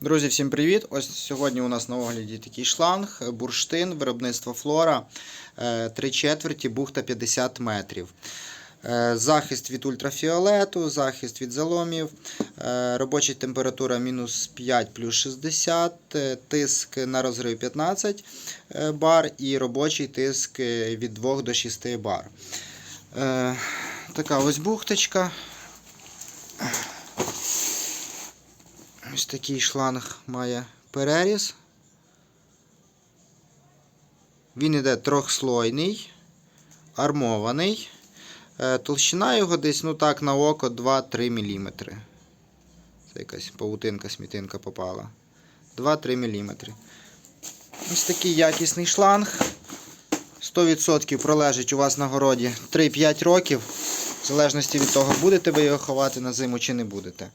Друзі, всім привіт! Ось сьогодні у нас на огляді такий шланг, е, бурштин, виробництво флора, 3 четверті, бухта 50 метрів. Е, Захист від ультрафіолету, захист від заломів, е, робоча температура мінус 5 плюс 60, е, тиск на розрив 15 е, бар і робочий тиск е, від 2 до 6 бар. Е, Така ось бухточка. Ось такий шланг має переріз. Він іде трьохслойний, армований. Е, Толщина його десь, ну так, на око 2-3 мм. Це якась павутинка, смітинка попала. 2-3 мм. Ось такий якісний шланг. 100% пролежить у вас на городі 3-5 років. В залежності від того, будете ви його ховати на зиму чи не будете.